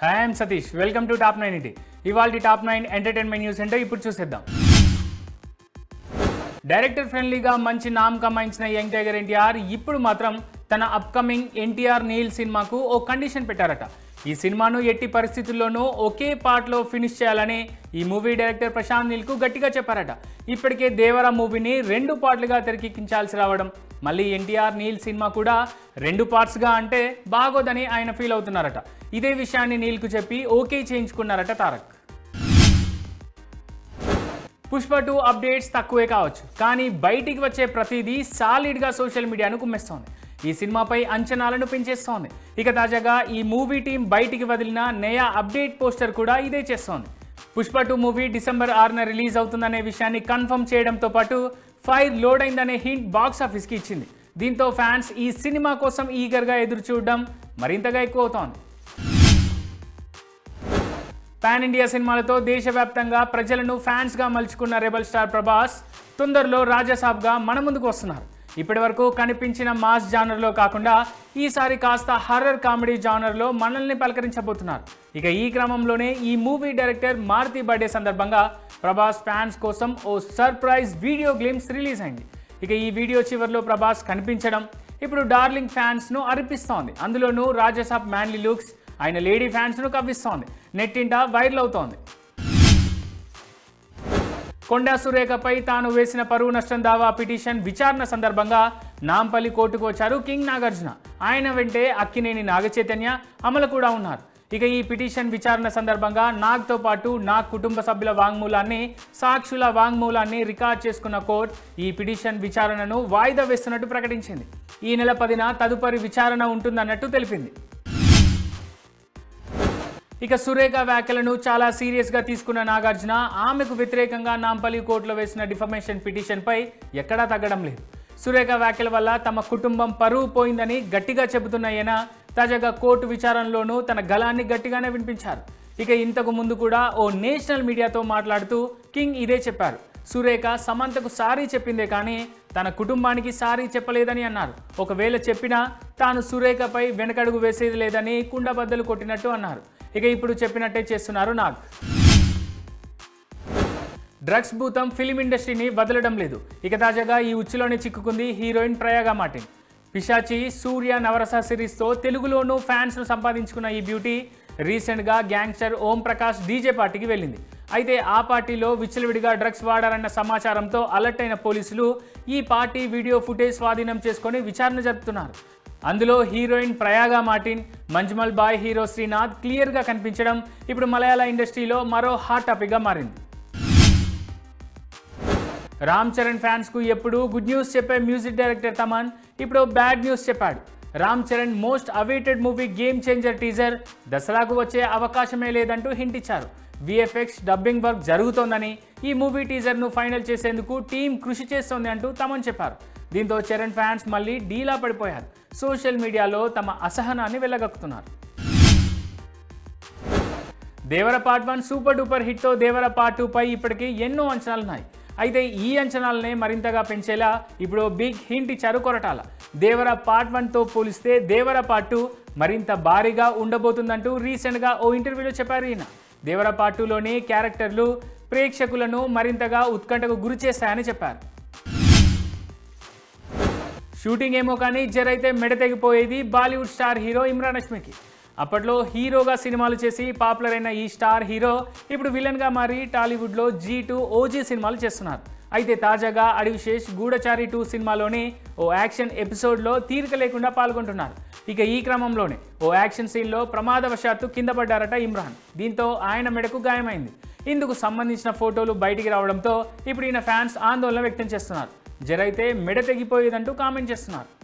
Hi I'm Satish welcome to top nine ET ఇవాళ top nine entertainment news అంటే ఇప్పుడు చూసేద్దాం. డైరెక్టర్ ఫ్రెండ్లీగా మంచి నామ్ కమాయించిన యంగ్ టైగర్ ఎన్టీఆర్ ఇప్పుడు మాత్రం తన అప్కమింగ్ ఎన్టీఆర్ నీల్ సినిమాకు ఓ కండిషన్ పెట్టారట. ఈ సినిమాను ఎట్టి పరిస్థితుల్లోనూ ఒకే పార్ట్లో ఫినిష్ చేయాలని ఈ మూవీ డైరెక్టర్ ప్రశాంత్ నీల్కు గట్టిగా చెప్పారట. ఇప్పటికే దేవరా మూవీని రెండు పార్ట్లుగా తెరకెక్కించాల్సి రావడం మళ్ళీ ఎన్టీఆర్ నీల్ సినిమా కూడా రెండు పార్ట్స్గా అంటే బాగోదని ఆయన ఫీల్ అవుతున్నారట. ఇదే విషయాన్ని నీల్కు చెప్పి ఓకే చేయించుకున్నారట తారక్. పుష్ప టూ అప్డేట్స్ తక్కువే కావచ్చు కానీ బయటికి వచ్చే ప్రతిదీ సాలిడ్గా సోషల్ మీడియాను కుమ్మేస్తోంది. ఈ సినిమాపై అంచనాలను పెంచేస్తోంది. ఇక తాజాగా ఈ మూవీ టీం బయటికి వదిలిన నయా అప్డేట్ పోస్టర్ కూడా ఇదే చేస్తోంది. పుష్ప టూ మూవీ డిసెంబర్ ఆరున రిలీజ్ అవుతుందనే విషయాన్ని కన్ఫర్మ్ చేయడంతో పాటు ఫైర్ లోడ్ అయిందనే హింట్ బాక్స్ ఆఫీస్కి ఇచ్చింది. దీంతో ఫ్యాన్స్ ఈ సినిమా కోసం ఈగర్గా ఎదురు చూడడం మరింతగా ఎక్కువ అవుతోంది పాన్ ఇండియా సినిమాలతో దేశవ్యాప్తంగా ప్రజలను ఫ్యాన్స్గా మలుచుకున్న రెబల్ స్టార్ ప్రభాస్ తొందరలో రాజసాబ్గా మన ముందుకు వస్తున్నారు. ఇప్పటి వరకు కనిపించిన మాస్ జానర్లో కాకుండా ఈసారి కాస్త హర్రర్ కామెడీ జానర్లో మనల్ని పలకరించబోతున్నారు. ఇక ఈ క్రమంలోనే ఈ మూవీ డైరెక్టర్ మారుతి బర్త్డే సందర్భంగా ప్రభాస్ ఫ్యాన్స్ కోసం ఓ సర్ప్రైజ్ వీడియో గేమ్స్ రిలీజ్ అయింది. ఇక ఈ వీడియో చివరిలో ప్రభాస్ కనిపించడం ఇప్పుడు డార్లింగ్ ఫ్యాన్స్ను అరిపిస్తోంది. అందులోనూ రాజసాబ్ మ్యాన్లీ లుక్స్ ఆయన లేడీ ఫ్యాన్స్ను కవ్విస్తోంది. నెట్టింట వైరల్ అవుతోంది. కొండా సురేఖపై తాను వేసిన పరువు నష్టం దావా పిటిషన్ విచారణ సందర్భంగా నాంపల్లి కోర్టుకు వచ్చారు కింగ్ నాగార్జున. ఆయన వెంటే అక్కినేని నాగచైతన్య అమలు కూడా ఉన్నారు. ఇక ఈ పిటిషన్ విచారణ సందర్భంగా నాగ్తో పాటు నాగ్ కుటుంబ సభ్యుల వాంగ్మూలాన్ని సాక్షుల వాంగ్మూలాన్ని రికార్డ్ చేసుకున్న కోర్టు ఈ పిటిషన్ విచారణను వాయిదా వేస్తున్నట్టు ప్రకటించింది. ఈ నెల పదిన తదుపరి విచారణ ఉంటుందన్నట్టు తెలిపింది. ఇక సురేఖ వ్యాఖ్యలను చాలా సీరియస్గా తీసుకున్న నాగార్జున ఆమెకు వ్యతిరేకంగా నాంపల్లి కోర్టులో వేసిన డిఫమేషన్ పిటిషన్పై ఎక్కడా తగ్గడం లేదు. సురేఖ వ్యాఖ్యల వల్ల తమ కుటుంబం పరువు పోయిందని గట్టిగా చెబుతున్న ఈయన తాజాగా కోర్టు విచారణలోనూ తన గలాన్ని గట్టిగానే వినిపించారు. ఇక ఇంతకు ముందు కూడా ఓ నేషనల్ మీడియాతో మాట్లాడుతూ కింగ్ ఇదే చెప్పారు. సురేఖ సమంతకు సారీ చెప్పిందే కానీ తన కుటుంబానికి సారీ చెప్పలేదని అన్నారు. ఒకవేళ చెప్పినా తాను సురేఖపై వెనకడుగు వేసేది లేదని కుండబద్దలు కొట్టినట్టు అన్నారు. ఇక ఇప్పుడు చెప్పినట్టే చేస్తున్నారు నాగ్. డ్రగ్స్ భూతం ఫిలిం ఇండస్ట్రీని వదలడం లేదు. ఇక తాజాగా ఈ ఉచ్చులోనే చిక్కుకుంది హీరోయిన్ ప్రయాగా మార్టిన్. పిశాచి సూర్య నవరస సిరీస్తో తెలుగులోనూ ఫ్యాన్స్ను సంపాదించుకున్న ఈ బ్యూటీ రీసెంట్గా గ్యాంగ్స్టర్ ఓం ప్రకాష్ డీజే పార్టీకి వెళ్ళింది. అయితే ఆ పార్టీలో విచ్చలవిడిగా డ్రగ్స్ వాడారన్న సమాచారంతో అలర్ట్ అయిన పోలీసులు ఈ పార్టీ వీడియో ఫుటేజ్ స్వాధీనం చేసుకొని విచారణ జరుపుతున్నారు. అందులో heroine Prayaga Martin Manjummel boy hero Sreenath క్లియర్గా కనిపించడం ఇప్పుడు మలయాళ ఇండస్ట్రీలో మరో హాట్ టాపిక్గా మారింది. రామ్ చరణ్ ఫ్యాన్స్కు ఎప్పుడు గుడ్ న్యూస్ చెప్పే మ్యూజిక్ డైరెక్టర్ తమన్ ఇప్పుడు బ్యాడ్ న్యూస్ చెప్పాడు. Ram Charan most awaited movie game changer teaser దసరాకు వచ్చే అవకాశమే లేదంటూ హింట్ ఇచ్చారు. విఎఫ్ఎక్స్ డబ్బింగ్ వర్క్ జరుగుతోందని ఈ మూవీ టీజర్ను ఫైనల్ చేసేందుకు టీం కృషి చేస్తోంది అంటూ తమన్ చెప్పారు. దీంతో చరణ్ ఫ్యాన్స్ మళ్ళీ డీలా పడిపోయారు. సోషల్ మీడియాలో తమ అసహనాన్ని వెళ్ళగక్కుతున్నారు Devara part one super duper హిట్తో Devara part టూపై ఇప్పటికీ ఎన్నో అంచనాలున్నాయి. అయితే ఈ అంచనాలనే మరింతగా పెంచేలా ఇప్పుడు బిగ్ హింట్ ఇచ్చారు కొరటాల. దేవర పార్ట్ వన్తో పోలిస్తే దేవర పార్ట్ టూ మరింత భారీగా ఉండబోతుందంటూ రీసెంట్గా ఓ ఇంటర్వ్యూలో చెప్పారు ఈయన. దేవర పార్ట్ టూలోని క్యారెక్టర్లు ప్రేక్షకులను మరింతగా ఉత్కంఠకు గురి చేస్తాయని చెప్పారు. షూటింగ్ ఏమో కానీ జరైతే మెడ తెగిపోయేది బాలీవుడ్ స్టార్ హీరో ఇమ్రాన్ హష్మికి. అప్పట్లో హీరోగా సినిమాలు చేసి పాపులర్ అయిన ఈ స్టార్ హీరో ఇప్పుడు విలన్గా మారి టాలీవుడ్లో జీ టూ ఓజీ సినిమాలు చేస్తున్నారు. అయితే తాజాగా అడివిశేష్ గూఢచారి టూ సినిమాలోని ఓ యాక్షన్ ఎపిసోడ్లో తీరిక లేకుండా పాల్గొంటున్నారు. ఇక ఈ క్రమంలోనే ఓ యాక్షన్ సీన్లో ప్రమాదవశాత్తు కింద పడ్డారట ఇమ్రాన్. దీంతో ఆయన మెడకు గాయమైంది. ఇందుకు సంబంధించిన ఫోటోలు బయటికి రావడంతో ఇప్పుడు ఈయన ఫ్యాన్స్ ఆందోళన వ్యక్తం చేస్తున్నారు. జరైతే మెడ తెగిపోయేదంటూ కామెంట్ చేస్తున్నారు.